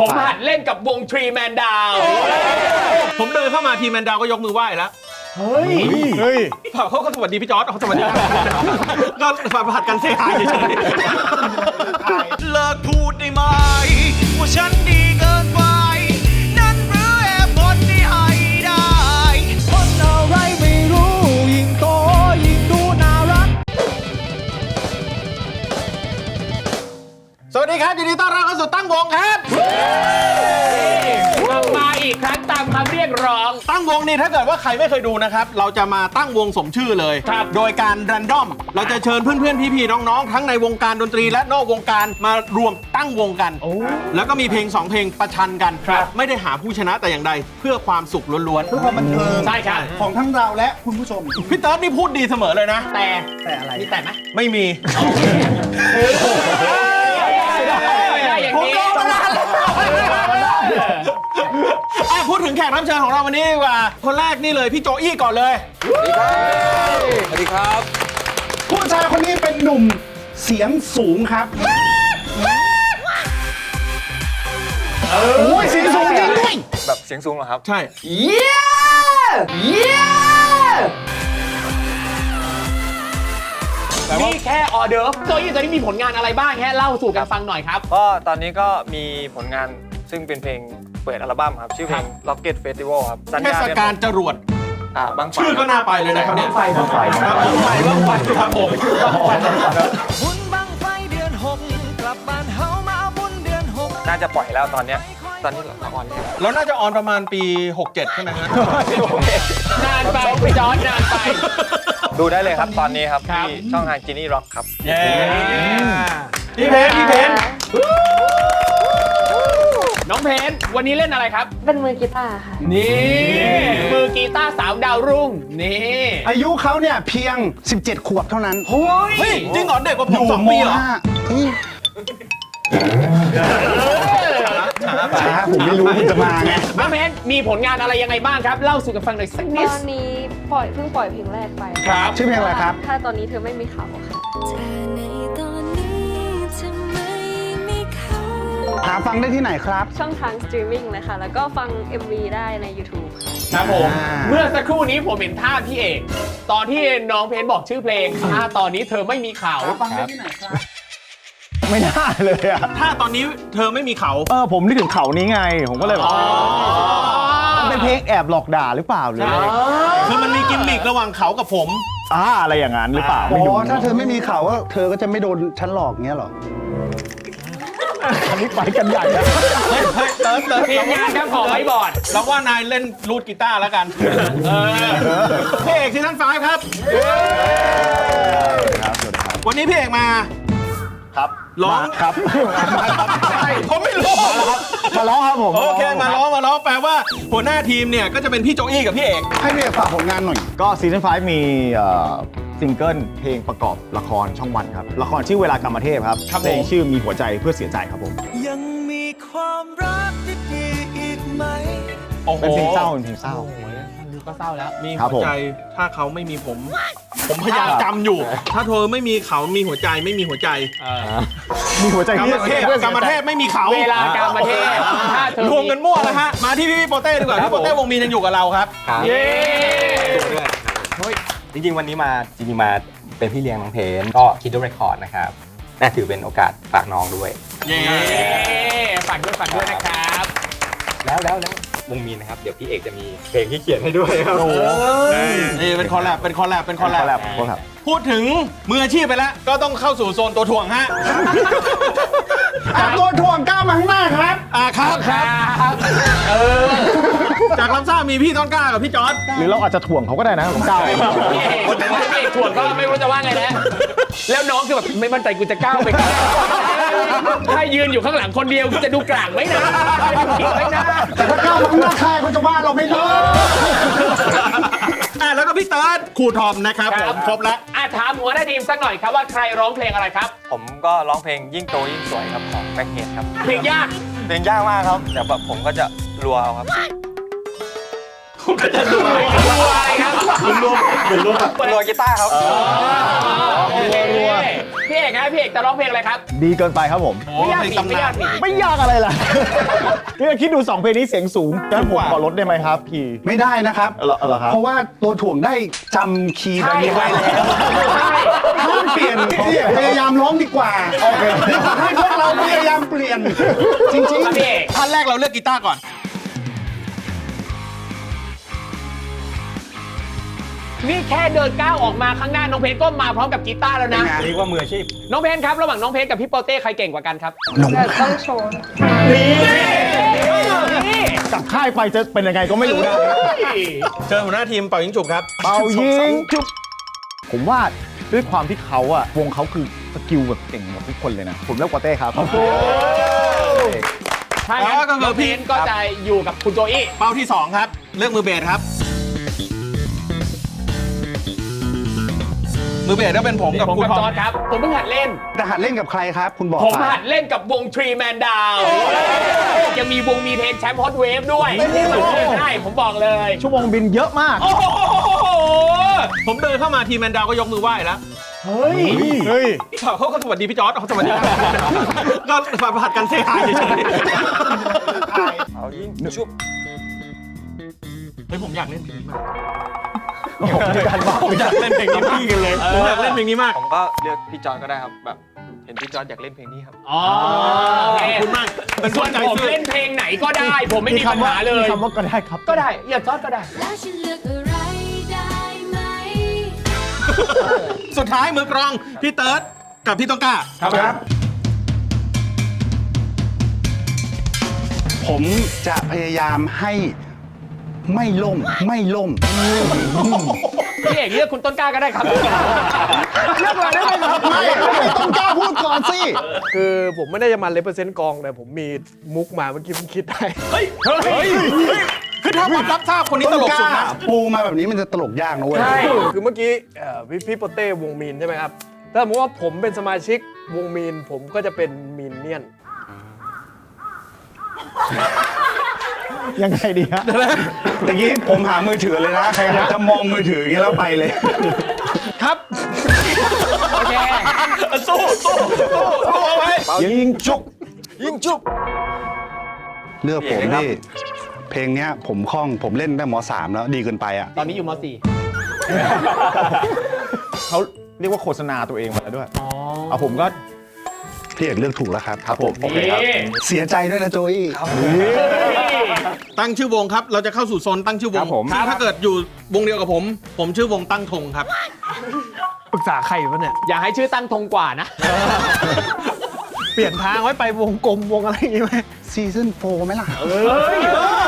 ผมหัดเล่นกับวงทรีแมนดาวผมเดินเข้ามาทีมแมนดาวก็ยกมือไหว้แล้วเฮ้ยเฮ้ยเขาก็สวัสดีพี่จอร์ดเขาสวัสดีครับก็ผัดกันเซฮายเฉยเลิกพูดได้ไหมว่าฉันดี สวัสดีครับยินดีต้อนรับเข้าสู่ตั้งวงครับ กลับมาอีกครั้งตามคำเรียกร้อง ตั้งวงนี่ถ้าเกิดว่าใครไม่เคยดูนะครับ เราจะมาตั้งวงสมชื่อเลย ครับ โดยการรันดอม เราจะเชิญเพื่อนๆ พี่ๆ น้องๆ ทั้งในวงการดนตรีและนอกวงการมารวมตั้งวงกัน แล้วก็มีเพลงสองเพลงประชันกันครับไม่ได้หาผู้ชนะแต่อย่างใด เพื่อความสุขล้วนเพื่อความบันเทิงใช่ครับ ของทั้งเราและคุณผู้ชม ๆ พี่เติร์ดนี่พูดดีเสมอเลยนะ แต่แต่อะไร มีแต่ไหมไม่มี ได้อย่างนี้ อะพูดถึงแขกรับเชิญของเราวันนี้ดีกว่า คนแรกนี่เลยพี่โจอี้ก่อนเลย สวัสดีครับ ผู้ชายคนนี้เป็นหนุ่มเสียงสูงครับโอ้ยเสียงสูงจริงด้วย แบบเสียงสูงเหรอครับ ใช่นี่แค่ออเดิร์ฟโจยี่ตอนนี้มีผลงานอะไรบ้างแค่เล่าสู่กันฟังหน่อยครับ ก็ตอนนี้ก็มีผลงาน ซึ่งเป็นเพลงเปิดอัลบั้มครับชื่อเพลง Rocket Festival ครับสัญเทญาศเดือนกาลจรวด อ่าบางไฟชื่อก็น่าไปเลยนะครับเนี่ยไฟบังไฟครับผมไปบ้างไฟครับผมบุญบังไฟเดือนหกกลับบ้านเฮามาบุญเดือนหกน่าจะปล่อยแล้วตอนเนี้ยตอนนี้ละครเนี่ยแล้วน่าจะออนประมาณปี 67 ใช่ไหมฮะนานไปจอร์ดนานไป ดูได้เลยครับตอนนี้ครับครับที่ช่องทางจินี่ร็อกครับเย้พี่เพนพี่เพน น้องเพนวันนี้เล่นอะไรครับ เป็นมือกีตาร์ค่ะ นี่มือกีตาร์สาวดาวรุ่งนี่อายุเขาเนี่ยเพียง 17 ขวบเท่านั้นเฮ้ยเฮ้ยจริงเหรอเด็กกว่าผอมยู่สองมปีเหรอ ห้าอืมช้าผมไม่รู้คุณจะมาไง น้องเพนมีผลงานอะไรยังไงบ้างครับ เล่าสู่กันฟังหน่อยสักนิตดอนนี้ปล่อยเพิ่งปล่อยเพลงแรกไปครับ ชื่อเพลงอะไรครับ ถ้าตอนนี้เธอไม่มีเขาค่ะ หาฟังได้ที่ไหนครับ ช่องทางสตรีมมิ่งเลยค่ะแล้วก็ฟัง MV ได้ใน YouTube ค่ะ ครับผม อ่า เมื่อสักครู่นี้ผมเห็นท่าพี่เอกตอนที่น้องเพนบอกชื่อเพลงถ้าตอนนี้เธอไม่มีเขาฟังได้ที่ไหนครับ ไม่น่าเลยอะถ้าตอนนี้เธอไม่มีเขา เออผมนึกถึงเขานี้ไง ผมก็เลยแบบมันเป็นเพลงแอบหลอกด่าหรือเปล่าหรืออะไรคือมันมีกิมมิกระหว่างเขากับผม อ่าอะไรอย่างนั้นหรือเปล่าอ๋ไม่รู้อถ้าเธอไม่มีเขาก็เธอก็จะไม่โดนฉันหลอกเงี้ยเหรอ อันนี้ไปกันใหญ่แล้วเฮ้ยเฮ้ยเติร์ดเติร์ดทีมงานครับขอไว้บอร์ด เราว่านายเล่นรูดกีตาร์แล้วกัน เออพี่เอกซีซั่นไฟครับ ครับสวัสดีครับวันนี้พี่เอกมา ครับร้อง มาครับผมไม่รู้ มาร้องครับผมโอเค มาร้องมาร้องแปลว่า หัวหน้าทีมเนี่ยก็จะเป็นพี่โจอี้กับพี่เอก ให้พี่เอกฝากผลงานหน่อย ก็ซีซั่น5มีเอ่อ ซิงเกิลเพลงประกอบละครช่องวันครับ ละครชื่อเวลากรรมเทพครับครับผม เพลงชื่อมีหัวใจเพื่อเสียใจครับผมยังมีความรักที่ดีอีกไหม โอ้โหเป็นเพลงเศร้าเป็นเพลงเศร้า ก็เศร้าแล้ว มีครับหัวผม ใจถ้าเขาไม่มีผม ผมพยายามจำอยู่ ถ้าเธอไม่มีเขามีหัวใจไม่มีหัวใจมีหัวใจกรรมเทพพื่อสียใจ กรรมเทพไม่มีเขาเวลาการประเทศถ้าเธอรวมกันมั่วแล้วฮะ มาที่พี่โปเต้ดีกว่า พี่โปเต้วงมีนยังอยู่กับเราครับ เย้ จริงๆ วันนี้มาจริงๆมาเป็นพี่เลี้ยงน้องเพนก็คิดด้วยเรคคอร์ดนะครับน่าถือเป็นโอกาสฝากน้องด้วย เย้ฝากด้วยฝากด้วยนะครับ แล้วแล้วแล้ววงมีนนะครับ เดี๋ยวพี่เอกจะมีเพลงที่เขียนให้ด้วยครับนี่เป็นคอลแลบเป็นคอลแลบเป็นคอลแลคอลแลบบคอลแลบพูดถึงมืออาชีพไปแล้ว ก็ต้องเข้าสู่โซนตัวถ่วงฮะอะตัวถ่วงก้าวมาข้างหน้าครับ อ่าครับครับ เออ จากลำซ่ามีพี่ต้นกล้ากับพี่จอร์ดหรือเราอาจจะถ่วงเขาก็ได้นะผมก้าวพี่เอกคนนั้นพี่เอกถ่วงก็ไม่รู้จะว่าไงแล้วแล้วน้องคือแบบไม่มั่นใจกูจะก้าวไปก่อนถ้ายืนอยู่ข้างหลังคนเดียวกูจะดูกลางไหมนะผิดไหมนะแต่ถ้าก้าวมาข้างหน้าใครก็จะว่าเราไม่รู้อ่าแล้วก็พี่เติร์ดครูทอมนะครับผมครบแล้วอะถามหัวหน้าทีมสักหน่อยครับว่าใครร้องเพลงอะไรครับ ผมก็ร้องเพลงยิ่งโตยิ่งสวยครับของแบ็คเฮดครับเพลงยากเพลงยากมากครับแต่แบบผมก็จะรัวเอาครับ รัวอะไรครับรัวกีตาร์ครับรัวพี่เอกครับพี่เอกจะร้องเพลงอะไรครับ ดีเกินไปครับผมโอ้ไม่ยากเพลงหนีตำไม่นายานกหนีไม่ยากอะไรล่ะนี่คิดดู 2 เพลงนี้เสียงสูงงั้นผมขอลดได้ไหมครับพี่ ไม่ได้นะครับเหรอเหรอครับเพราะว่าตัวถ่วงได้จำคีย์แบบนี้ไว้แล้วใช่ห้ามเปลี่ยนเนี่ยพยายามร้องดีกว่าให้พวกเราพยายามเปลี่ยนจริงครับพี่เอกท่านแรกเราเลือกกีตาร์ก่อน นี่แค่เดินก้าวออกมาข้างหน้าน้องเพชรก็มาพร้อมกับกีตาร์แล้วนะ เรียกว่ามืออาชีพน้องเพชรครับระหว่างน้องเพชรกับพี่โปเต้ใครเก่งกว่ากันครับแต่ต้องโชว์นี่กลับค่ายไปจะเป็นยังไงก็ไม่รู้นะเชิญหัวหน้าทีมเป่ายิงฉุบครับ เป่ายิงจุ๊บผมว่าด้วยความที่เขาอะวงเขาคือสกิลแบบเก่งหมดทุกคนเลยนะ ผมเลือกปาเต้ครับถ้างั้นแล้วก็คือน้องเพชรก็จะอยู่กับคุณโจอี้เป้าที่2ครับ เลือกมือเบสครับ มือเบสก็เป็นผมกับผมคุณกับจอร์ดครับ ผมเพิ่งหัดเล่นๆแต่หัดเล่นกับใครครับ คุณบอกผมมาหัดเล่นกับวงทรีแมนดาวยังมีวงมีเพลงแชมป์ฮอตเวฟด้วยใช่ผมบอกเลย ชั่วโมงบินเยอะมากโอ้โหผมเดินเข้ามาทีมแมนดาวก็ยกมือไหว้แล้วเฮ้ย เฮ้ยเขาก็สวัสดีพี่จอร์ดเขาสวัสดีครับก็มาผัดกันเซฮายเฉยเอายิงชุบๆเฮ้ยผมอยากเล่นเพลงนี้มาก การบ้าผมอยากเล่นเพลงนี้มากเลยผมอยากเล่นเพลงนี้มาก ผมก็เลือกพี่จอร์ดก็ได้ครับแบบเห็นพี่จอร์ดอยากเล่นเพลงนี้ครับอ๋อโอเคขอบคุณมากเป็นส่วนใจผมซื่อเล่นเพลงไหนก็ได้ ผมไม่มีปัญหาเลยมีคำว่าก็ได้ครับ ก็ได้อย่าจอดก็ได้แล้วฉันเลือกอะไรได้ไหมสุดท้ายมือกรองพี่เติร์ดกับพี่ต้องกล้าครับผมจะพยายามให้ ไม่ล่มไม่ล่มพี่เอกเลือกคุณต้นกล้าก็ได้ครับ เลือกมาได้ไหมครับไม่ไม่ต้องกล้าพูดก่อนสิ คือผมไม่ได้จะมาเลเปอร์เซนต์กองแต่ผมมีมุกมาเมื่อกี้ผมคิดได้ เฮ้ย เฮ้ย คือถ้าผมรับทราบคนนี้ตลกสุดนะปูมาแบบนี้มันจะตลกยากนะเว้ย ใช่ คือเมื่อกี้เอ่อพี่พี่โปเต้วงมีนใช่ไหมครับ ถ้าสมมติว่าผมเป็นสมาชิกวงมีนผมก็จะเป็นมีนเนี่ยน ยังไงดีฮะตะกี้ผมหามือถือเลยนะ ใครจะมองมือถืออย่างนี้แล้วไปเลย ครับ โอเค สู้สู้สู้สู้เอาไว้ยิงจุก ยิงชุบเลือกผมพี่เพลงเนี้ยผมคล่องผมเล่นได้มสามแล้วดีเกินไปอะ ตอนนี้อยู่ม .4 เขาเรียกว่าโฆษณาตัวเองมาแล้วด้วย เอาผมก็ พี่เอกเลือกถูกแล้วครับครับผมนี่เสียใจด้วยนะโจอี้ตั้งชื่อวงครับ เราจะเข้าสู่โซนตั้งชื่อวคงรับผม ซึ่งถ้าเกิดอยู่วงเดียวกับผม ผมชื่อวงตั้งธงครับ ปรึกษาใครวะเนี่ย อย่าให้ชื่อตั้งธงกว่านะ เปลี่ยนทางไว้ไปวงกลมวงอะไรอย่างงี้ไหมซีซั่นโฟไหมล่ะเฮ้ย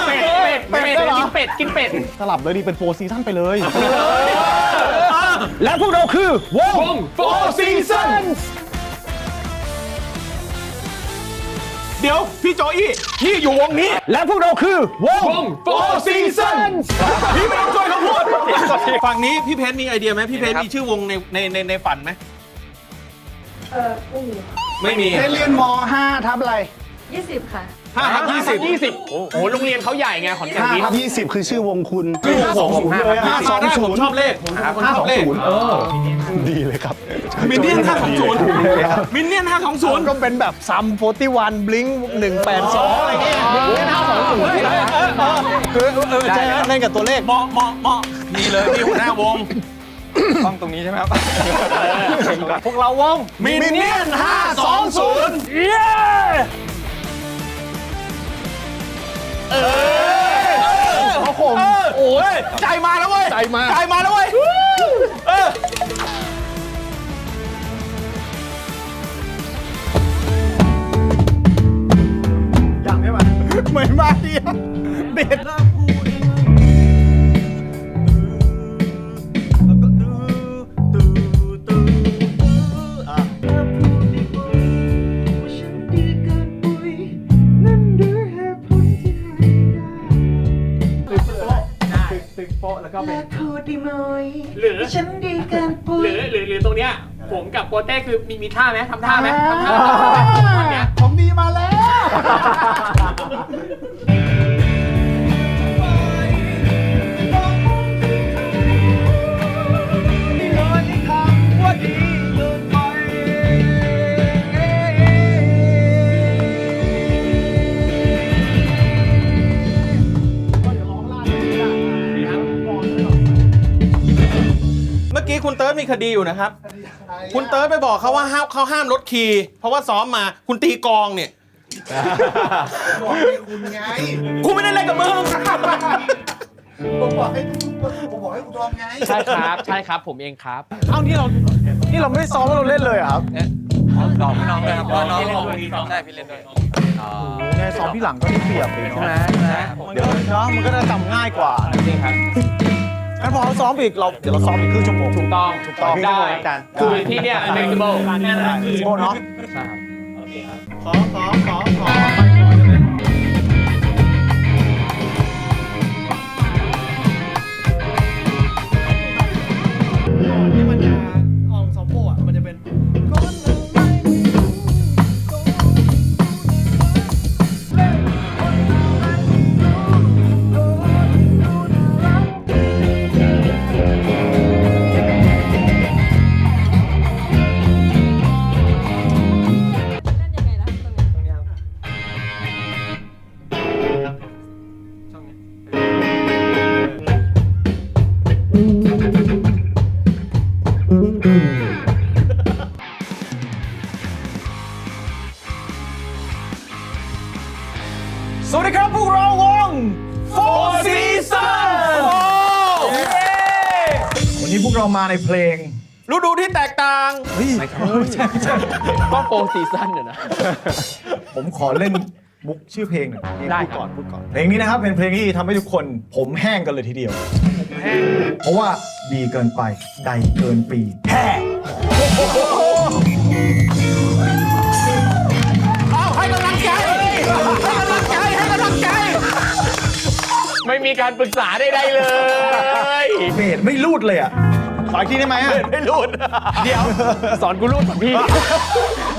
เป็ด เป็ด เป็ด กินเป็ด กินเป็ด สลับเลยดีเป็นโฟร์ซีซั่นไปเลย และพวกเราคือวงวง Four Seasons เดี๋ยวพี่โจอี้พี่อยู่วงนี้ และพวกเราคือวงวง Four Seasons พี่ไม่ต้องช่วยเขาพูดฝั่งนี้พี่เพชรมีไอเดียไหมพี่เพชรมีชื่อวงในในในในฝันไหมเออไม่มีไม่มีเพชรเรียนม 5 ทับอะไรยี่สิบค่ะ ห้าครับยี่สิบยี่สิบโอ้โหโรงเรียนเขาใหญ่ไงขอนแก่น5นี้ทับ20 คือชื่อวงคุณชื่อวงผมผมเลยห้าสองได้ผมชอบเลขผมเป็นคนชอบเลข ดีเลยครับมินเนี่ยนห้าสองศูนย์มินเนี่ยนห้าสองศูนย์ก็เป็นแบบซัมโฟตี้วันบลิงหนึ่งแปดสองอะไรเงี้ยเล่นห้าสองศูนย์คือเออใช่ฮะเล่นกับตัวเลขเหมาะเหมาะเหมาะนี่เลยพี่หัวหน้าวงต้องตรงนี้ใช่ไหมครับ พวกเราวงมินเนี่ยนห้าสองศูนย์เขาคมโอ้ยใจมาแล้วเว้ย ใจมา ใจมาแล้วเว้ย เออ เหมือนมาเดียวเด็ดหรือ ฉันดีเกินปุยหรือหรือหรือตรงเนี้ยผมกับโปเต้คือมีมีท่าไหมทำท่าไหมทำท่าท่าเนี้ย ผมดีมาแล้ว คุณเติร์ดมีคดีอยู่นะครับ คุณเติร์ดไปบอกเขาว่าห้ามเขาห้ามรถขี่เพราะว่าซ้อมมาคุณตีกลองเนี่ย บอกให้คุณไงกูไม่ได้เล่นกับมึงผมบอกให้ผมบอกให้คุณทอมไงใช่ครับ ใช่ครับ ผมเองครับเอ้านี่เรานี่เราไม่ได้ซ้อมว่าเราเล่นเลยเหรอครับน้องน้องเลยครับเพราะน้องใช่พี่เล่นด้วยไงซ้อมที่หลังก็ได้เปรียบเลยเนาะเดี๋ยวเนาะมันก็จะจำง่ายกว่าจริงครับ งั้นพอเราซ้อมอีกเราเดี๋ยวเราซ้อมอีกครึ่งชั่วโมง ถูกต้องถูกต้องได้อาจารย์ คือที่เนี่ย flexible โอ้เนาะ ใช่ครับ ขอขอขอขอ วันนี้พวกเรามาในเพลง ฤดูที่แตกต่างก็โปรซีซั่นเนี่ยนะ ผมขอเล่นมุกชื่อเพลงหน่อยได้พูดก่อนพูดก่อน เพลงนี้นะครับเป็นเพลงที่ทำให้ทุกคน ผมแห้งกันเลยทีเดียว เพราะว่าดีเกินไปใดเกินปีแห่ ไม่มีการปรึกษาใดๆเลยเบสไม่รูดเลยอะขออีกทีได้ไหมอะไม่รูดเดี๋ยว สอนกูรูดก่อนพี่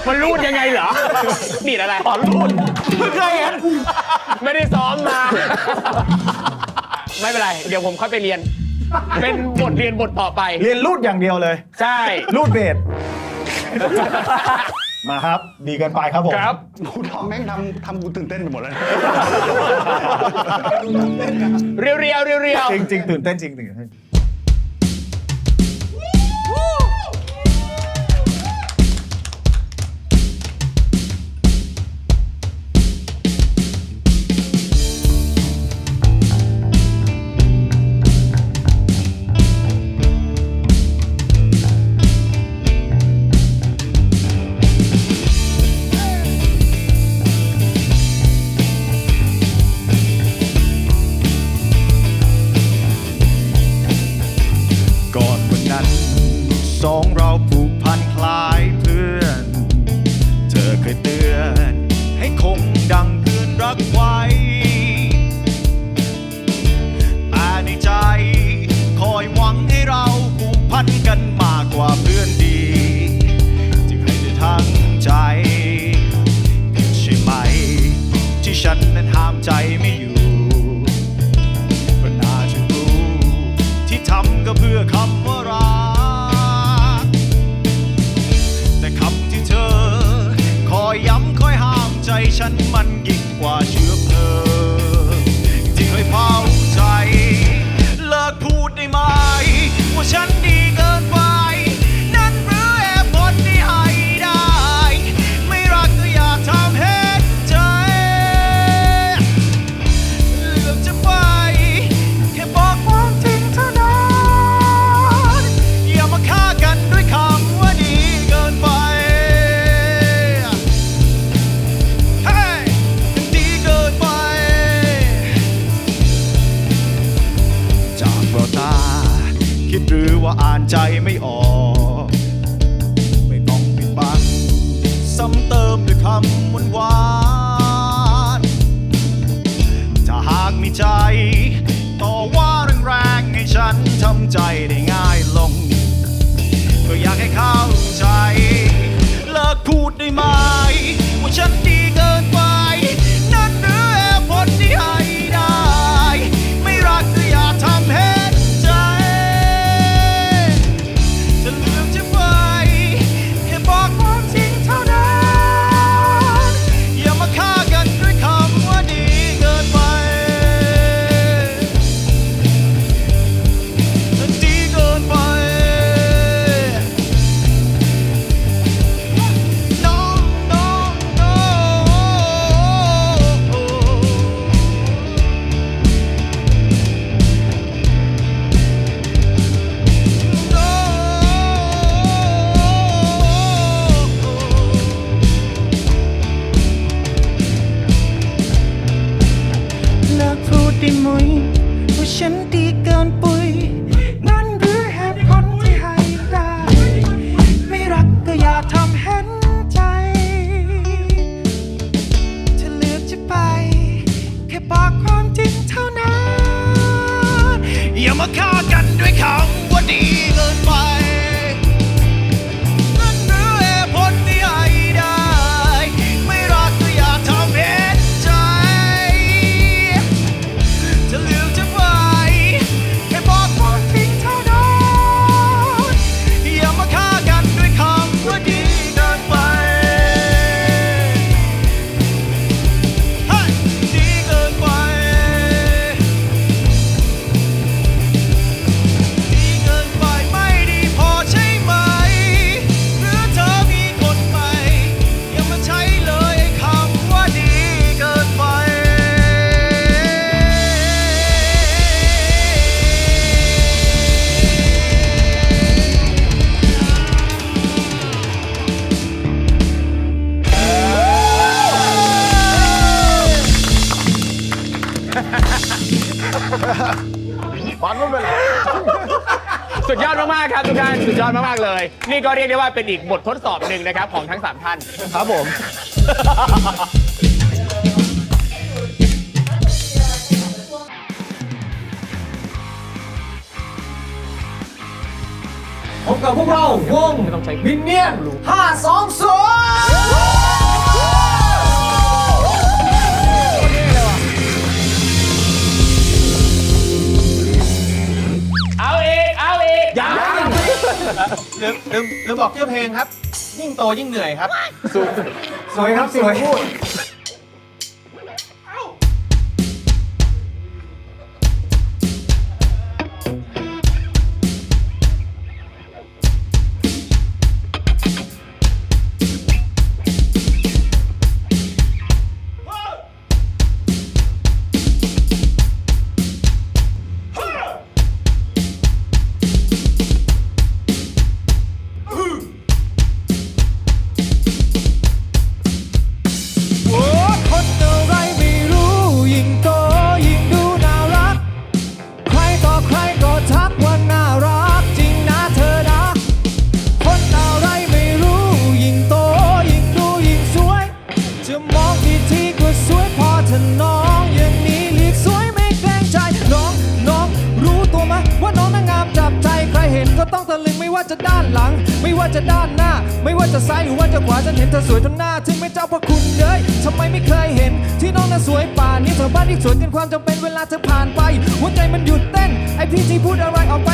มันรูดยังไงเหรอดีดอะไรสอนรูดเพิ่งเคยเห็นไม่ได้ซ้อมมา ไม่เป็นไร เดี๋ยวผมค่อยไปเรียน เป็นบทเรียนบทต่อไป เรียนรูดอย่างเดียวเลย ใช่รูดเบส มาครับ ดีเกินไปครับผมครับกูทอมแม่งทำทำกูตื่นเต้นไปหมดแล้วเรียวๆเรียวเรียว จริงจริงๆตื่นเต้นจริงตื่นเต้น ลายเพื่อน เธอเคยเตือนให้คงดัง ได้ไหมว่าฉันดีเกินไป นี่ก็เรียกได้ว่าเป็นอีกบททดสอบหนึ่งนะครับของทั้งสามท่าน ครับผม พบกับพวกเราวงมินเนียน520 ลืมลืมลืมบอกชื่อเพลงครับ ยิ่งโตยิ่งเหนื่อยครับ สวยครับสวยพูด ที่ที่พูดอะไรออกไป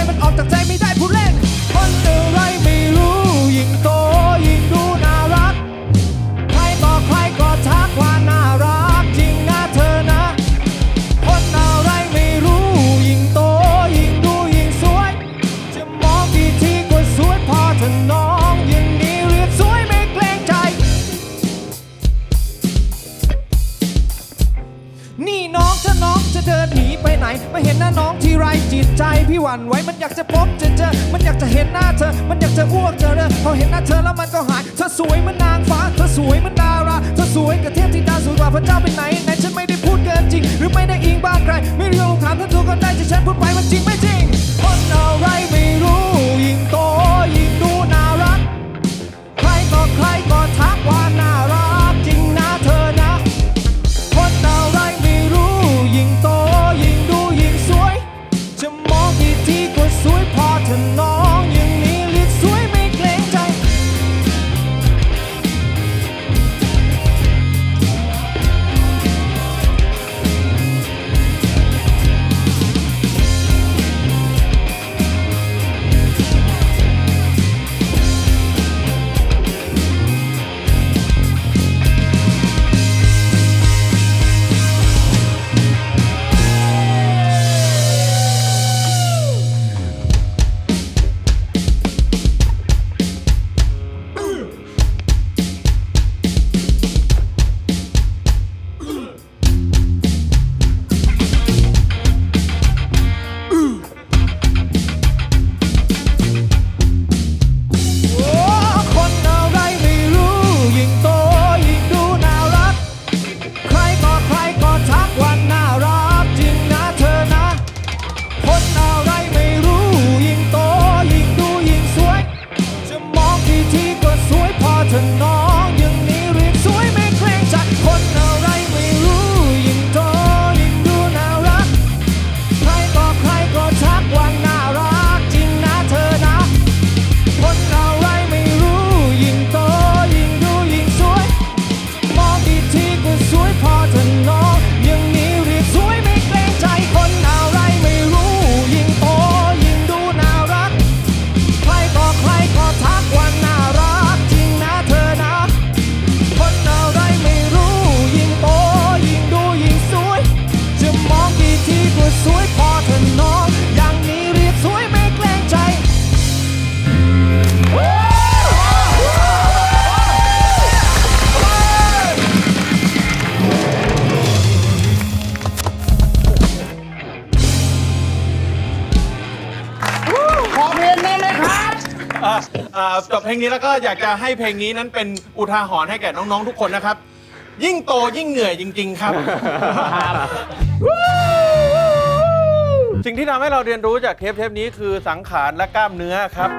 นี้แล้วก็อยากจะให้เพลงนี้นั้นเป็นอุทาหรณ์ให้แก่น้องๆทุกคนนะครับ ยิ่งโตยิ่งเหนื่อยจริง ๆ ครับ สิ่งที่ทำให้เราเรียนรู้จากเทปเทปนี้คือสังขารและกล้ามเนื้อครับ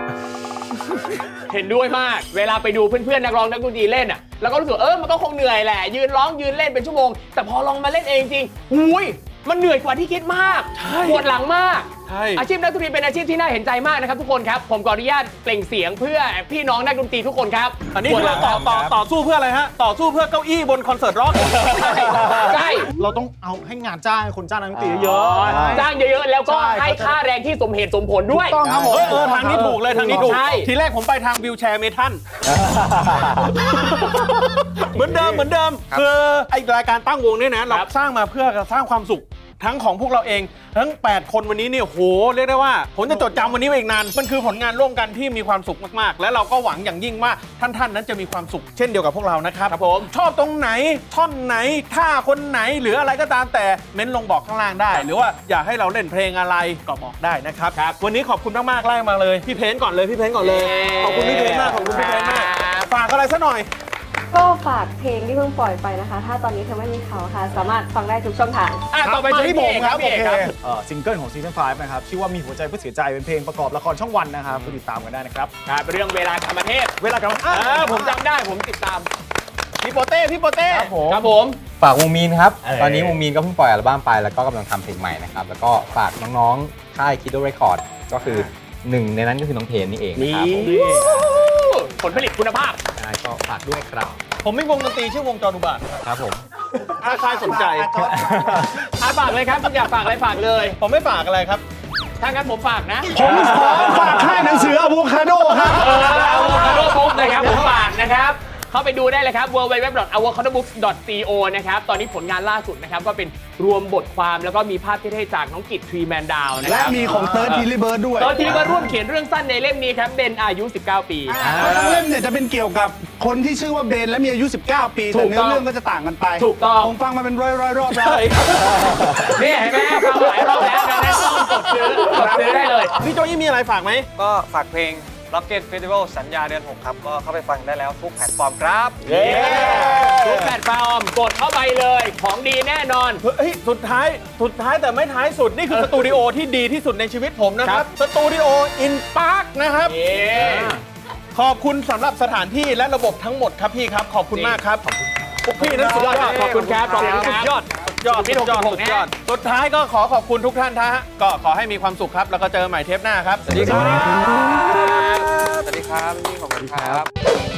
เห็นด้วยมาก เวลาไปดูเพื่อนๆนักร้องนักดนตรีเล่นอะ แล้วก็รู้สึกเออมันก็คงเหนื่อยแหละ ยืนร้องยืนเล่นเป็นชั่วโมง แต่พอลองมาเล่นเองจริงอุ้ย มันเหนื่อยกว่าที่คิดมากใช่ปวดหลังมาก ใช่ อาชีพนักดนตรีเป็นอาชีพที่น่าเห็นใจมากนะครับทุกคนครับ ผมขออนุญาตเปล่งเสียงเพื่อพี่น้องนักดนตรีทุกคนครับอันนี้ปวดคือหลัเรางต่อต่อต่อสู้เพื่ออะไรฮะ ต่อสู้เพื่อเก้าอี้บนคอนเสิร์ตร็อกใช่เราต้องเอาให้งานจ้างคนจ้างนักดนตรีเยอ๋อะอจ้างเยอะๆ แล้วก็ใช่ให้ค่าแรงที่สมเหตุสมผลด้วยต้องครับผมเออเออทางนี้ถูกเลยทางนี้ถูกใช่ทีแรกผมไปทางวิวแชร์เมทัล เหมือนเดิมเหมือนเดิมคือไอรายการตั้งวงเนี่ยนะเราสร้างมาเพื่อสร้างความสุขทั้งของพวกเราเอง ทั้ง 8 คนวันนี้เนี่ยโหเรียกได้ว่าผมจะจดจำวันนี้ไปอีกนาน มันคือผลงานร่วมกันที่มีความสุขมากๆ และเราก็หวังอย่างยิ่งว่าท่านๆนั้นจะมีความสุขเช่นเดียวกับพวกเรานะครับครับผมชอบตรงไหนท่อนไหนท่าคนไหนหรืออะไรก็ตามแต่เม้นลงบอกข้างล่างได้ หรือว่าอยากให้เราเล่นเพลงอะไรก็บอกได้นะครับวันนี้ขอบคุณมากๆไล่มาเลยพี่เพนก่อนเลยพี่เพนก่อนเลยขอบคุณพี่เพนมากขอบคุณพี่เพนมากฝากอะไรซะหน่อย ก็ฝากเพลงที่เพิ่งปล่อยไปนะคะ ถ้าตอนนี้เธอไม่มีเขาค่ะ สามารถฟังได้ทุกช่องทาง อะต่อไปมาที่ที่ผผมมคครัรับบพี่โอเอกเคครับเอ่อซิงเกิลของซีซั่น5นะครับชื่อว่ามีหัวใจเพื่อเสียใจเป็นเพลงประกอบละครช่องวันนะครับไปติดตามกันได้นะครับ ครับเรื่องเวลาธรรมเทพเวลากำลังเออผมจำได้ผมติดตาม พี่โปเต้ พี่โปเต้ ครับผม ครับผม ฝากวงมีนครับ เออตอนนี้วงมีนก็เพิ่งปล่อยอัลบั้มไปแล้วก็กำลังทำเพลงใหม่นะครับ แล้วก็ฝากน้องๆ ค่าย Kido Record ก็คือหนึ่งในนั้นก็คือน้องเพนนี่เองนะครับผม ผลผลิตคุณภาพใช่ก็ฝากด้วยครับ ผมมีวงดนตรีชื่อวงจอนุบาทครับครับผมถ้าใครสนใจอะฝากเลยครับคุณอยากฝากอะไรฝากเลย ผมไม่ฝากอะไรครับ ถ้างั้นผมฝากนะ ผมขอฝากค่ายหนังสืออะโวคาโดครับ เออ avocado book นะครับผมฝากนะครับ เข้าไปดูได้เลยครับ www.avocadobooks.co นะครับ ตอนนี้ผลงานล่าสุดนะครับก็เป็นรวมบทความแล้วก็มีภาพเท่ๆจากน้องกิตทรีแมนดาวนะคและรับมีของเติร์ดทีลิเบิร์ดด้วยตอนที่มาร่วมเขียนเรื่องสั้นในเล่มนี้ครับเบนอายุ 19 ปี เพราะทั้งเล่มเนี่ยจะเป็นเกี่ยวกับคนที่ชื่อว่าเบนและมีอายุ 19 ปีถูแต่กเนื้ต้อองเรื่องก็จะต่างกันไปถูกต้อง ผมฟังมาเป็นร้อยร้อยๆรอบแล้วนี่เห็นไหมฟังหลายรอบแล้วดังนั้นต้องกดซื้อกดซื้อได้เลย พี่โจยี่มีอะไรฝากไหม ก็ฝากเพลง Rocket Festival สัญญาเดือน 6 ครับ ก็เข้าไปฟังได้แล้วทุกแพลตฟอร์มครับ เย้ทุกแพลตฟอร์มกดเข้าไปเลยของดีแน่นอน เฮ้ยสุดท้ายสุดท้ายแต่ไม่ท้ายสุด นี่คือสตูดิโอที่ดีที่สุดในชีวิตผมนะครับ สตูดิโออินพาร์คนะครับ เย้ขอบคุณสำหรับสถานที่และระบบทั้งหมดครับพี่ครับ ขอบคุณมากครับพวกพี่นั้นสุดยอดขอบคุณครับขอบคุณครับ สุดยอดสุด ยอดพี่สุดยอดหกสุสิดบหกยอด สุดท้ายก็ขอขอบคุณทุกท่านนะฮะก็ขอให้มีความสุขครับ แล้วก็เจอกันใหม่เทปหน้าครับ สวัสดีครับ สวัสดีครับพี่ขอบคุณครับ